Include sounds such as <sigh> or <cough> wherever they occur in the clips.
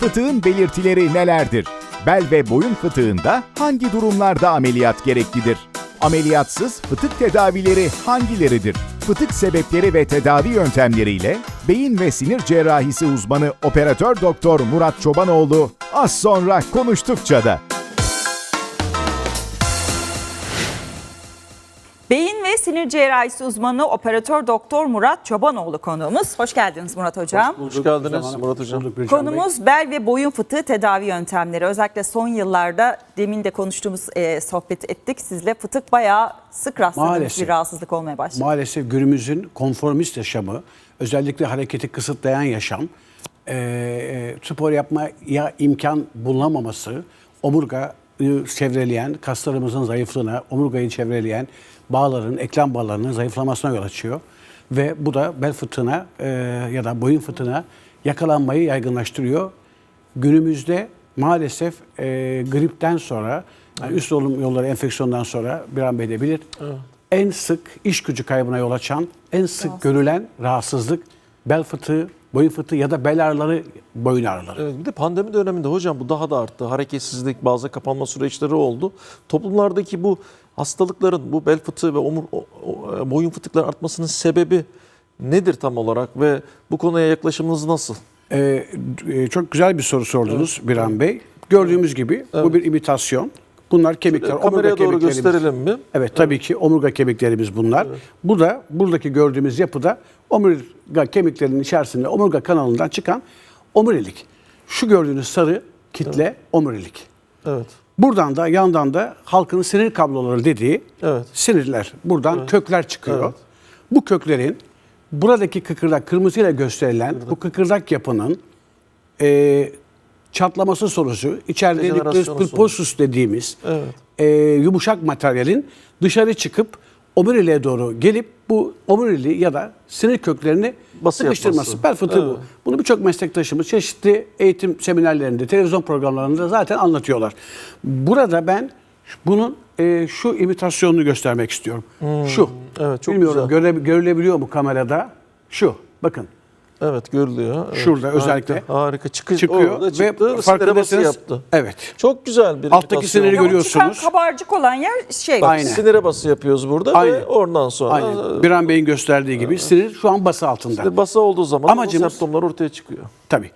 Fıtığın belirtileri nelerdir? Bel ve boyun fıtığında hangi durumlarda ameliyat gereklidir? Ameliyatsız fıtık tedavileri hangileridir? Fıtık sebepleri ve tedavi yöntemleriyle beyin ve sinir cerrahisi uzmanı operatör doktor Murat Çobanoğlu az sonra konuştukça da. Sinir cerrahisi uzmanı operatör doktor Murat Çobanoğlu konuğumuz. Hoş geldiniz Murat Hocam. Hoş geldiniz Murat Hocam. Bulduk Bircan Bey. Konumuz bel ve boyun fıtığı tedavi yöntemleri. Özellikle son yıllarda demin de konuştuğumuz e, sohbet ettik sizle. Fıtık bayağı sık rastladığımız Maalesef. bir rahatsızlık olmaya başladı. Maalesef günümüzün konformist yaşamı, özellikle hareketi kısıtlayan yaşam, e, e, spor yapmaya imkan bulunamaması, omurgayı çevreleyen, kaslarımızın zayıflığına, omurgayı çevreleyen bağların, eklem bağlarının zayıflamasına yol açıyor. Ve bu da bel fıtığına e, ya da boyun fıtığına yakalanmayı yaygınlaştırıyor. Günümüzde maalesef e, gripten sonra, yani üst solunum yolları enfeksiyondan sonra bir an Bey de bilir, en sık iş gücü kaybına yol açan, en sık görülen rahatsızlık bel fıtığı, boyun fıtığı ya da bel ağrıları, boyun ağrıları. Evet, bir de pandemi döneminde hocam bu daha da arttı. Hareketsizlik, bazı kapanma süreçleri oldu. Toplumlardaki bu hastalıkların, bu bel fıtığı ve omur, o- boyun fıtıkları artmasının sebebi nedir tam olarak ve bu konuya yaklaşımınız nasıl? Ee, e, çok güzel bir soru sordunuz Biran Bey. Gördüğümüz gibi bu bir imitasyon. Bunlar kemikler, omurga Kameraya doğru kemiklerimiz. gösterelim mi? Evet tabii ki omurga kemiklerimiz bunlar. Bu da buradaki gördüğümüz yapıda omurga kemiklerinin içerisinde omurga kanalından çıkan omurilik. Şu gördüğünüz sarı kitle omurilik. Evet. Buradan da yandan da halkın sinir kabloları dediği Evet. sinirler. Buradan kökler çıkıyor. Evet. Bu köklerin buradaki kıkırdak kırmızıyla gösterilen bu kıkırdak yapının e, çatlaması sonucu içeride pulposus dediğimiz Evet. e, yumuşak materyalin dışarı çıkıp omuriliğe doğru gelip bu omuriliği ya da sinir köklerini Bası sıkıştırması. yapması. Bel fıtığı bu. Evet. Bunu birçok meslektaşımız çeşitli eğitim seminerlerinde, televizyon programlarında zaten anlatıyorlar. Burada ben bunun e, şu imitasyonunu göstermek istiyorum. Şu. Hmm, evet, çok Bilmiyorum güzel. göre- görülebiliyor mu kamerada? Şu. Bakın. Evet görülüyor. Evet, Şurada harika, özellikle Harika. Çıkı, Çıkıyor ve çıktı. Sinire bası farkındaysanız yaptı. evet. Çok güzel bir Alttaki siniri görüyorsunuz. Çıkan kabarcık olan yer şey. Aynen. Sinire bası yapıyoruz burada Aynen. ve oradan sonra Aynen. Biran Bey'in gösterdiği gibi sinir şu an bası altında. Sinir bası olduğu zaman Amacımız- bu semptomlar ortaya çıkıyor. Tabii.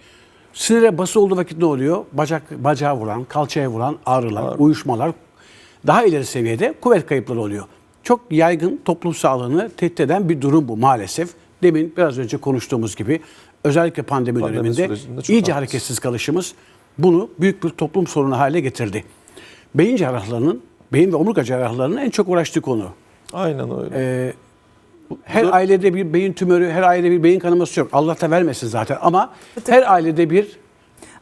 Sinire bası olduğu vakit ne oluyor? Bacak, bacağa vuran, kalçaya vuran ağrılar, uyuşmalar daha ileri seviyede kuvvet kayıpları oluyor. Çok yaygın toplum sağlığını tehdit eden bir durum bu maalesef. Demin biraz önce konuştuğumuz gibi özellikle pandemi, Pandemi döneminde iyice haklısın. hareketsiz kalışımız bunu büyük bir toplum sorunu haline getirdi. Beyin cerrahlarının, beyin ve omurga cerrahlarının en çok uğraştığı konu. Aynen öyle. Ee, her Dört- ailede bir beyin tümörü, her ailede bir beyin kanaması yok. Allah da vermesin zaten ama her ailede bir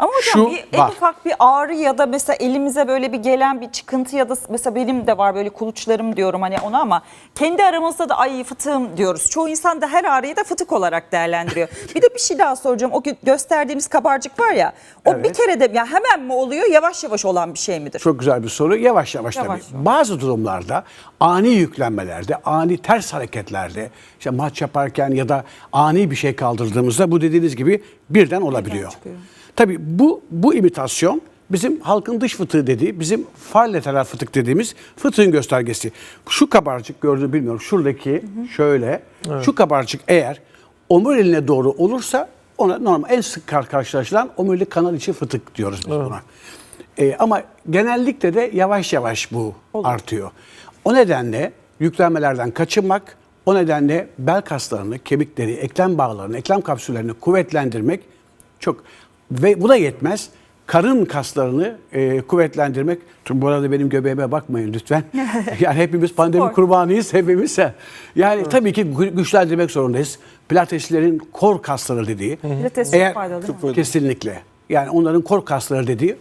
Ama hocam Şu bir, en var. ufak bir ağrı ya da mesela elimize böyle bir gelen bir çıkıntı ya da mesela benim de var böyle kuluçlarım diyorum hani ona ama kendi aramızda da ay fıtığım diyoruz. Çoğu insan da her ağrıyı da fıtık olarak değerlendiriyor. <laughs> bir de bir şey daha soracağım. O gö- gösterdiğimiz kabarcık var ya o bir Evet. kere de ya hemen mi oluyor yavaş yavaş olan bir şey midir? Çok güzel bir soru. Yavaş yavaş, Yavaş tabii. yavaş. Bazı durumlarda ani yüklenmelerde, ani ters hareketlerde, işte maç yaparken ya da ani bir şey kaldırdığımızda bu dediğiniz gibi birden olabiliyor. çıkıyor. Tabii bu bu imitasyon bizim halkın dış fıtığı dediği, bizim lateral fıtık dediğimiz fıtığın göstergesi. Şu kabarcık gördüğünü bilmiyorum. Şuradaki şöyle, şu kabarcık eğer omuriline doğru olursa ona normal en sık kar- karşılaşılan omurilik kanal içi fıtık diyoruz biz buna. Ee, ama genellikle de yavaş yavaş bu artıyor. O nedenle yüklenmelerden kaçınmak, o nedenle bel kaslarını, kemikleri, eklem bağlarını, eklem kapsüllerini kuvvetlendirmek çok ve bu da yetmez. Karın kaslarını e, kuvvetlendirmek. Bu arada benim göbeğime bakmayın lütfen. <laughs> yani hepimiz pandemi Spor. kurbanıyız hepimiz. Yani tabii ki gü- güçlendirmek zorundayız. Pilatesçilerin kor kasları dediği. Pilates çok faydalı değil mi? faydalı. Kesinlikle. Yani onların kor kasları dediği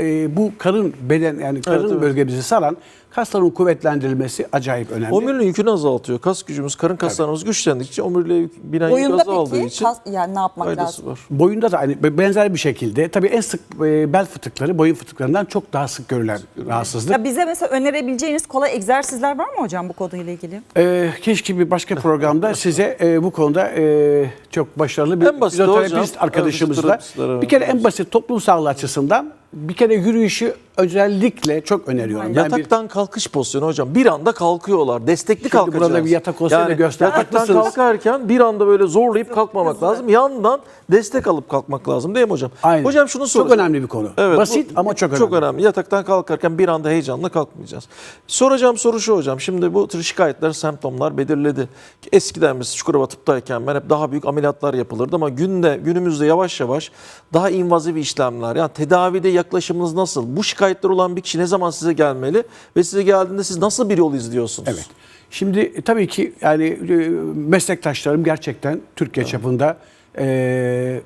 e, bu karın beden yani karın evet. bölgemizi saran kasların kuvvetlendirilmesi acayip önemli. Omurilik yükünü azaltıyor. Kas gücümüz, karın kaslarımız güçlendikçe omuriliğe yük- binen yük Boyunda azaldığı peki için kas- yani ne yapmak lazım? var. Boyunda da aynı benzer bir şekilde tabii en sık e, bel fıtıkları boyun fıtıklarından çok daha sık görülen rahatsızlık. Ya bize mesela önerebileceğiniz kolay egzersizler var mı hocam bu konuyla ilgili? Ee, keşke bir başka programda <laughs> size e, bu konuda e, çok başarılı bir fizyoterapist arkadaşımızla Evet, bir kere evet. en basit toplum sağlığı açısından bir kere yürüyüşü özellikle çok öneriyorum. Ben bir- Yataktan kalkış pozisyonu hocam. Bir anda kalkıyorlar. Destekli Şimdi kalkacağız. burada bir yatak olsaydı yani göster- Yataktan Haklısınız. kalkarken bir anda böyle zorlayıp kalkmamak lazım. Yandan destek alıp kalkmak lazım değil mi hocam? Aynen. Hocam şunu Çok soracağım. önemli bir konu. Evet, Basit bu ama çok Çok önemli. önemli. Yataktan kalkarken bir anda heyecanla kalkmayacağız. Soracağım soru şu hocam. Şimdi bu tür şikayetler, semptomlar belirledi. Eskiden biz Çukurova tıptayken ben hep daha büyük ameliyatlar yapılırdı ama günde günümüzde yavaş yavaş daha invazif işlemler. Yani tedavide yaklaşımınız nasıl? Bu şikayetler olan bir kişi ne zaman size gelmeli ve size geldiğinde siz nasıl bir yol izliyorsunuz? Evet. Şimdi e, tabii ki yani e, meslektaşlarım gerçekten Türkiye çapında e,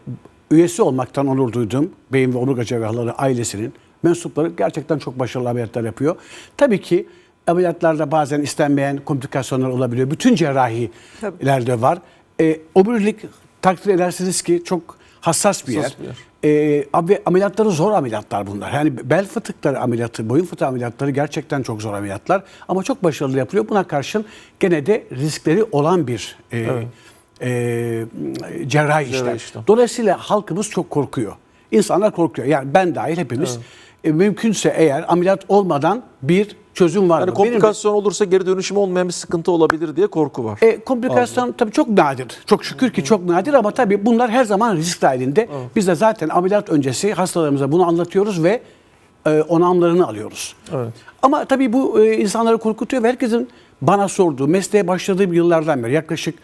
üyesi olmaktan onur duydum. Beyin ve omurga cerrahları ailesinin mensupları gerçekten çok başarılı ameliyatlar yapıyor. Tabii ki ameliyatlarda bazen istenmeyen komplikasyonlar olabiliyor. Bütün cerrahilerde var. E, omurilik takdir edersiniz ki çok hassas bir yer. Hassas bir yer. E, abi, ameliyatları zor ameliyatlar bunlar. Yani bel fıtıkları ameliyatı, boyun fıtığı ameliyatları gerçekten çok zor ameliyatlar. Ama çok başarılı yapılıyor. Buna karşın gene de riskleri olan bir e, e, cerrahi işlem. işlem. Dolayısıyla halkımız çok korkuyor. İnsanlar korkuyor. Yani ben dahil hepimiz. E, mümkünse eğer ameliyat olmadan bir çözüm var Yani mı? Benim- komplikasyon olursa geri dönüşüm olmayan bir sıkıntı olabilir diye korku var. e, komplikasyon tabii çok nadir. Çok şükür ki çok nadir ama tabii bunlar her zaman risk dahilinde. Biz de zaten ameliyat öncesi hastalarımıza bunu anlatıyoruz ve e, onamlarını alıyoruz. Evet. Ama tabii bu e, insanları korkutuyor ve herkesin bana sorduğu, mesleğe başladığım yıllardan beri yaklaşık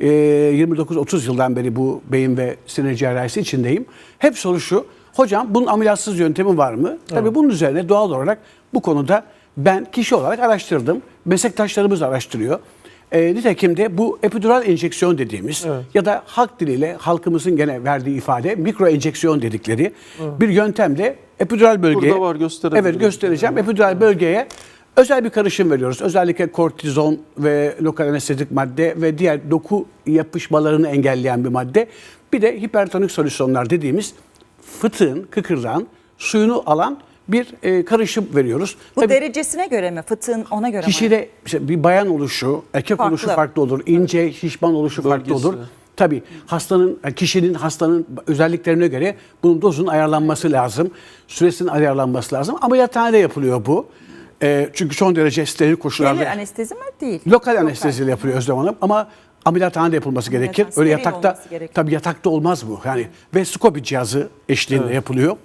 e, 29-30 yıldan beri bu beyin ve sinir cerrahisi içindeyim. Hep soru şu, hocam bunun ameliyatsız yöntemi var mı? Tabii bunun üzerine doğal olarak bu konuda ben kişi olarak araştırdım. Meslektaşlarımız araştırıyor. E, nitekim de bu epidural enjeksiyon dediğimiz ya da halk diliyle halkımızın gene verdiği ifade mikro enjeksiyon dedikleri bir yöntemle epidural bölgeye Burada var, gösterebilirim. Evet göstereceğim. Epidural bölgeye özel bir karışım veriyoruz. Özellikle kortizon ve lokal anestezik madde ve diğer doku yapışmalarını engelleyen bir madde. Bir de hipertonik solüsyonlar dediğimiz fıtığın, kıkırdağın suyunu alan bir e, karışım veriyoruz. Bu Tabii derecesine göre mi? Fıtığın ona göre mi? Kişide işte bir bayan oluşu, erkek Farklı. oluşu farklı olur. İnce, şişman oluşu farklı Bölgesi. olur. Tabii hastanın, kişinin, hastanın özelliklerine göre bunun dozun ayarlanması lazım. Süresinin ayarlanması lazım. Ameliyathanede yapılıyor bu. Ee, çünkü son derece steril koşullarda. Genel anestezi mi? Değil. Lokal anesteziyle yapılıyor Özlem Hanım ama ameliyathanede yapılması gerekir. Ameliyathan Öyle yatakta tabii yatakta olmaz bu. Yani ve skopi cihazı eşliğinde yapılıyor.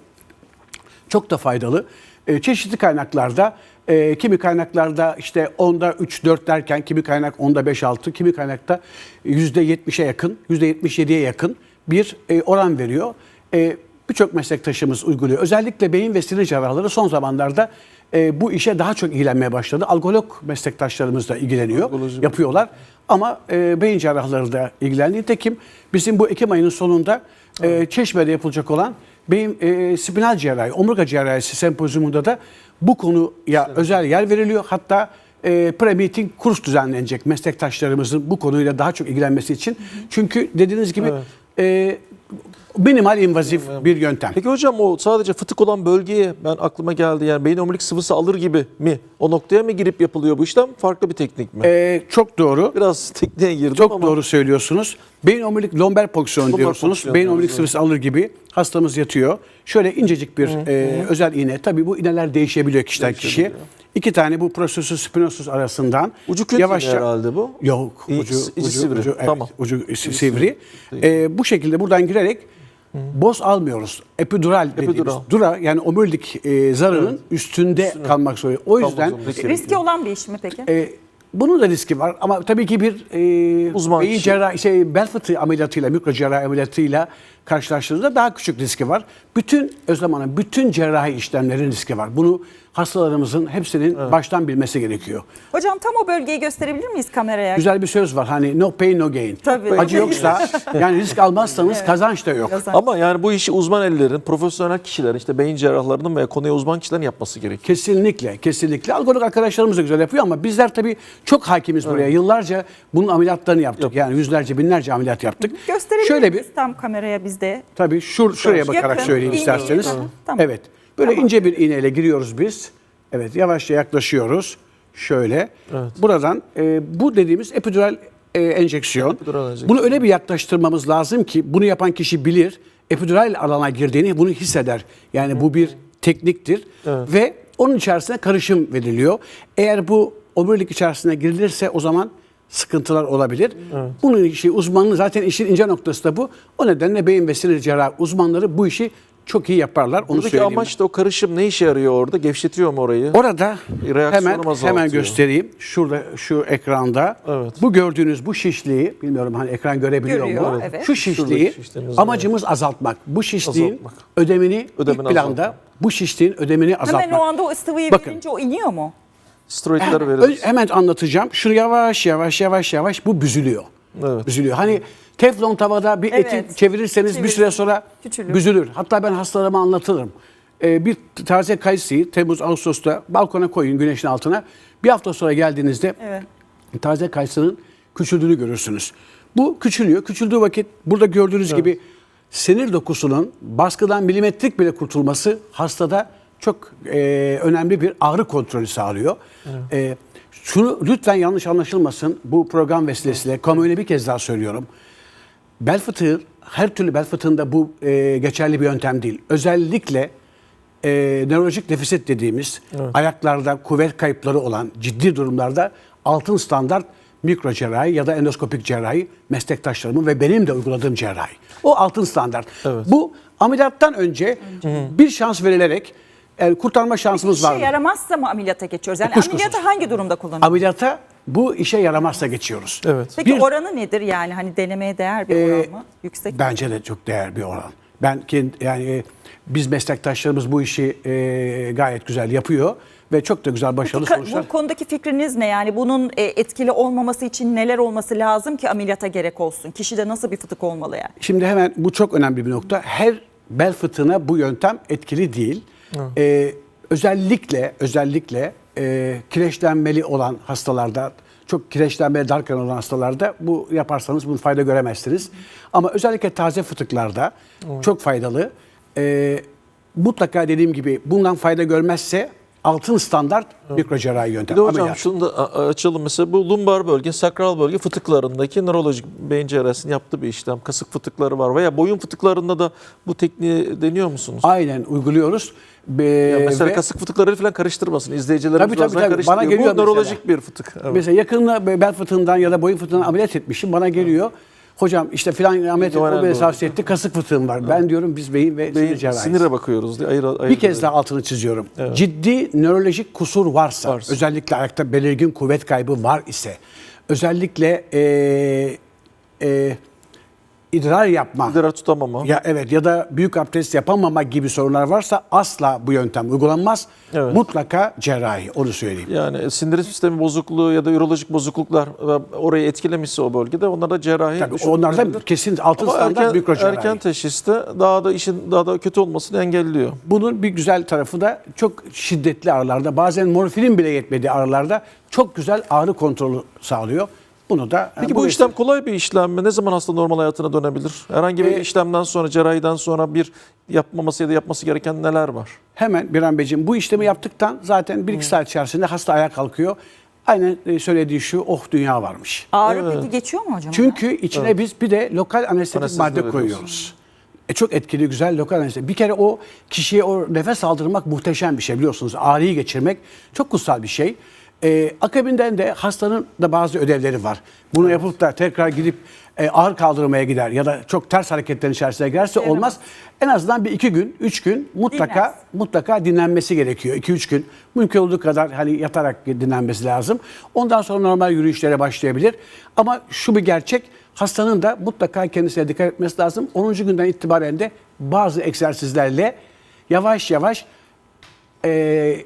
Çok da faydalı. Ee, çeşitli kaynaklarda e, kimi kaynaklarda işte onda 3 4 derken kimi kaynak onda 5 6 kimi kaynakta %70'e yakın, %77'ye yakın bir e, oran veriyor. E, Birçok meslektaşımız uyguluyor. Özellikle beyin ve sinir cerrahları son zamanlarda e, bu işe daha çok ilgilenmeye başladı. Algolog meslektaşlarımız da ilgileniyor, Algoloji. yapıyorlar. Ama e, beyin cerrahları da ilgilendi. Nitekim bizim bu Ekim ayının sonunda e, Çeşme'de yapılacak olan beyin e, spinal cerrahi, omurga cerrahisi sempozyumunda da bu konuya özel yer veriliyor. Hatta e, pre-meeting kurs düzenlenecek meslektaşlarımızın bu konuyla daha çok ilgilenmesi için. Çünkü dediğiniz gibi e, minimal invazif bir yöntem. Peki hocam o sadece fıtık olan bölgeye ben aklıma geldi yani beyin omurilik sıvısı alır gibi mi? O noktaya mı girip yapılıyor bu işlem? Farklı bir teknik mi? E, çok doğru. Biraz tekniğe girdim Çok ama. doğru söylüyorsunuz. Beyin omurilik lomber pozisyonu Lomber diyorsunuz. pozisyonu Beyin omurilik sıvısı alır gibi hastamız yatıyor. Şöyle incecik bir e, özel iğne. Tabii bu iğneler değişebiliyor kişiden kişiye. İki tane bu prosessus spinosus arasından Ucu kötü herhalde bu. Yok. İyi, Ucu, içi ucu, sivri. ucu, evet, Tamam. ucu si- sivri. E, bu şekilde buradan girerek boz almıyoruz. Epidural dediğimiz. Epidural. Dura yani omurilik e, zarının üstünde kalmak zorunda. O yüzden zorunda. Riski olan bir iş mi peki? e, bunun da riski var ama tabii ki bir e, Uzman beyin kişi. cerrahi, şey, bel fıtığı ameliyatıyla, mikro cerrahi ameliyatıyla karşılaştığınızda daha küçük riski var. Bütün Özlem Hanım, bütün cerrahi işlemlerin riski var. Bunu hastalarımızın hepsinin baştan bilmesi gerekiyor. Hocam tam o bölgeyi gösterebilir miyiz kameraya? Güzel bir söz var hani no pain no gain. Tabii. Acı yoksa <laughs> yani risk almazsanız kazanç da yok. Kazanç. Ama yani bu işi uzman ellerin, profesyonel kişilerin, işte beyin cerrahlarının veya konuya uzman kişilerin yapması gerekiyor. Kesinlikle, kesinlikle. Algolik arkadaşlarımız da güzel yapıyor ama bizler tabii çok hakimiz buraya. Yıllarca bunun ameliyatlarını yaptık. Yani yüzlerce, binlerce ameliyat yaptık. Gösterebilir Şöyle bir, tam kameraya bizde? tabii şur, şuraya bakarak Yakın, söyleyeyim iğneyi, isterseniz. tamam, tamam. Evet, böyle ince bir iğneyle giriyoruz biz. Evet, yavaşça yaklaşıyoruz. Şöyle. Buradan e, bu dediğimiz epidural e, enjeksiyon. Epidural enjeksiyon. Bunu öyle bir yaklaştırmamız lazım ki bunu yapan kişi bilir. Epidural alana girdiğini bunu hisseder. Yani bu bir tekniktir. Ve onun içerisine karışım veriliyor. Eğer bu omurilik içerisine girilirse o zaman sıkıntılar olabilir. Bunun işi uzmanlığı zaten işin ince noktası da bu. O nedenle beyin ve sinir cerrahi uzmanları bu işi çok iyi yaparlar. Onu Buradaki söyleyeyim. amaç da o karışım ne işe yarıyor orada? Gevşetiyor mu orayı? Orada Reaksiyonu hemen azaltıyor. hemen göstereyim. Şurada şu ekranda. Evet. Bu gördüğünüz bu şişliği bilmiyorum hani ekran görebiliyor Görüyor, mu? evet. Şu şişliği amacımız azaltmak. Bu şişliğin Azaltmak. ödemini Ödemini ilk planda azaltmak. bu şişliğin ödemini azaltmak. Hemen o anda o sıvıyı Bakın. verince o iniyor mu? Steroidler veririz. Hemen anlatacağım. Şunu yavaş yavaş yavaş yavaş bu büzülüyor. Evet. Büzülüyor. Hani teflon tavada bir Evet. eti çevirirseniz bir süre sonra Küçülür. büzülür. Hatta ben hastalarıma anlatırım. Ee, bir taze kayısıyı Temmuz Ağustos'ta balkona koyun güneşin altına. Bir hafta sonra geldiğinizde Evet. taze kayısının küçüldüğünü görürsünüz. Bu küçülüyor. Küçüldüğü vakit burada gördüğünüz gibi sinir dokusunun baskıdan milimetrik bile kurtulması hastada çok e, önemli bir ağrı kontrolü sağlıyor. E, şunu lütfen yanlış anlaşılmasın bu program vesilesiyle kamuoyuna bir kez daha söylüyorum. Bel fıtığı her türlü bel fıtığında bu e, geçerli bir yöntem değil. Özellikle e, nörolojik defisit dediğimiz ayaklarda kuvvet kayıpları olan ciddi durumlarda altın standart mikro cerrahi ya da endoskopik cerrahi meslektaşlarımın ve benim de uyguladığım cerrahi. O altın standart. Bu ameliyattan önce bir şans verilerek yani kurtarma şansımız İşe var. yaramazsa mı ameliyata geçiyoruz? Yani Kuşkusuz. ameliyata hangi durumda kullanıyoruz? Ameliyata bu işe yaramazsa geçiyoruz. Evet. Peki Bir- oranı nedir yani? Hani denemeye değer bir oran mı? Yüksek? Bence de çok değer bir oran. Ben kendi, yani e, biz meslektaşlarımız bu işi e, gayet güzel yapıyor ve çok da güzel başarılı Ka- sonuçlar. Bu konudaki fikriniz ne? Yani bunun e, etkili olmaması için neler olması lazım ki ameliyata gerek olsun? Kişide nasıl bir fıtık olmalı yani? Şimdi hemen bu çok önemli bir nokta. Her bel fıtığına bu yöntem etkili değil. Ee, özellikle özellikle e, kireçlenmeli olan hastalarda çok kireçlenmeye dar kanal olan hastalarda bu yaparsanız bunun fayda göremezsiniz. Ama özellikle taze fıtıklarda çok faydalı. Ee, mutlaka dediğim gibi bundan fayda görmezse altın standart mikrocerrahi yöntem. Bir de hocam ameliyat. şunu da açalım. Mesela bu lumbar bölge, sakral bölge fıtıklarındaki nörolojik beyin cerrahisinin yaptığı bir işlem. Kasık fıtıkları var veya boyun fıtıklarında da bu tekniği deniyor musunuz? Aynen uyguluyoruz. Be- Ya mesela ve- kasık fıtıkları falan karıştırmasın. İzleyicilerimiz Tabii, tabii, tabii. karıştırıyor. Bana geliyor bu nörolojik mesela. bir fıtık. Evet. Mesela yakınına bel fıtığından ya da boyun fıtığından ameliyat etmişim. Bana geliyor. Hocam işte filan ameliyat etme beni tavsiye etti. Kasık fıtığım var. Ben diyorum biz beyin ve sinir Beyin, cerrahiyiz. sinire bakıyoruz diye ayır, ayır, Bir kez daha altını çiziyorum. Ciddi nörolojik kusur varsa, Varsa. özellikle ayakta belirgin kuvvet kaybı var ise, özellikle eee eee idrar yapma, idrar tutamama. ya evet ya da büyük abdest yapamama gibi sorunlar varsa asla bu yöntem uygulanmaz. Evet. Mutlaka cerrahi onu söyleyeyim. Yani sindirim sistemi bozukluğu ya da ürolojik bozukluklar ve orayı etkilemişse o bölgede onlara cerrahi Tabii düşünülebilir. onlarda kesin altın Ama standart erken, cerrahi. erken teşhiste daha da işin daha da kötü olmasını engelliyor. Bunun bir güzel tarafı da çok şiddetli ağrılarda bazen morfinin bile yetmediği ağrılarda çok güzel ağrı kontrolü sağlıyor. Bunu da Peki bu işlem kolay bir işlem mi? Ne zaman hasta normal hayatına dönebilir? Herhangi bir Ee, işlemden sonra, cerrahiden sonra bir yapmaması ya da yapması gereken neler var? hemen bir an Beyciğim bu işlemi yaptıktan zaten bir iki saat içerisinde hasta ayağa kalkıyor. Aynen e, söylediği şu oh dünya varmış. Ağrı peki geçiyor mu hocam? Çünkü içine biz bir de lokal anestezik Anestezi madde veriyoruz. koyuyoruz. E çok etkili, güzel lokal anestezi. Bir kere o kişiye o nefes aldırmak muhteşem bir şey biliyorsunuz. Ağrıyı geçirmek çok kutsal bir şey. E, akabinden de hastanın da bazı ödevleri var. Bunu yapıp da tekrar gidip e, ağır kaldırmaya gider ya da çok ters hareketlerin içerisine girerse Yaramaz. olmaz. En azından bir iki gün, üç gün mutlaka Dinlensin. mutlaka dinlenmesi gerekiyor. 2-3 gün. Mümkün olduğu kadar hani yatarak dinlenmesi lazım. Ondan sonra normal yürüyüşlere başlayabilir. Ama şu bir gerçek. Hastanın da mutlaka kendisine dikkat etmesi lazım. 10. günden itibaren de bazı egzersizlerle yavaş yavaş e,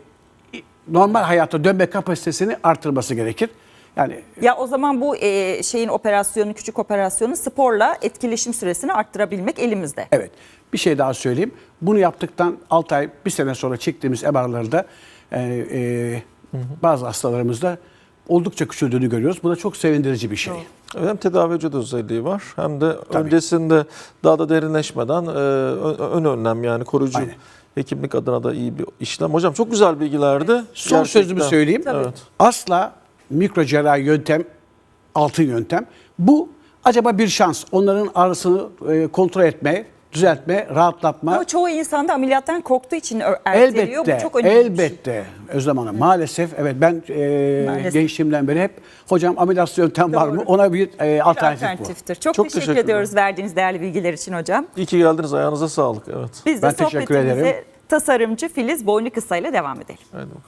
normal hayata dönme kapasitesini artırması gerekir. Yani Ya o zaman bu e, şeyin operasyonu, küçük operasyonu sporla etkileşim süresini arttırabilmek elimizde. Evet. Bir şey daha söyleyeyim. Bunu yaptıktan 6 ay, bir sene sonra çektiğimiz MR'larda e, e, bazı hastalarımızda oldukça küçüldüğünü görüyoruz. Bu da çok sevindirici bir şey. Hem tedavi vücut özelliği var hem de öncesinde daha da derinleşmeden e, ö- ön önlem yani koruyucu Aynen. Hekimlik adına da iyi bir işlem. Hocam çok güzel bilgilerdi. Son Gerçekten. sözümü söyleyeyim. Evet. Asla mikro cerrahi yöntem, altın yöntem. Bu acaba bir şans. Onların ağrısını e, kontrol etme, düzeltme, rahatlatma. Ama çoğu insan da ameliyattan korktuğu için erteliyor. Elbette, bu çok önemli. şey. elbette Özlem Hanım. Maalesef, evet ben e, Maalesef. gençliğimden beri hep hocam ameliyat yöntem var mı? Doğru. Ona bir e, Bir alternatif, bu. alternatiftir. Çok, Çok teşekkür teşekkürler. ediyoruz verdiğiniz değerli bilgiler için hocam. İyi ki geldiniz. Ayağınıza sağlık. Evet. Biz de Ben teşekkür ederim. tasarımcı Filiz Boynu Kısa ile devam edelim. Haydi bakalım.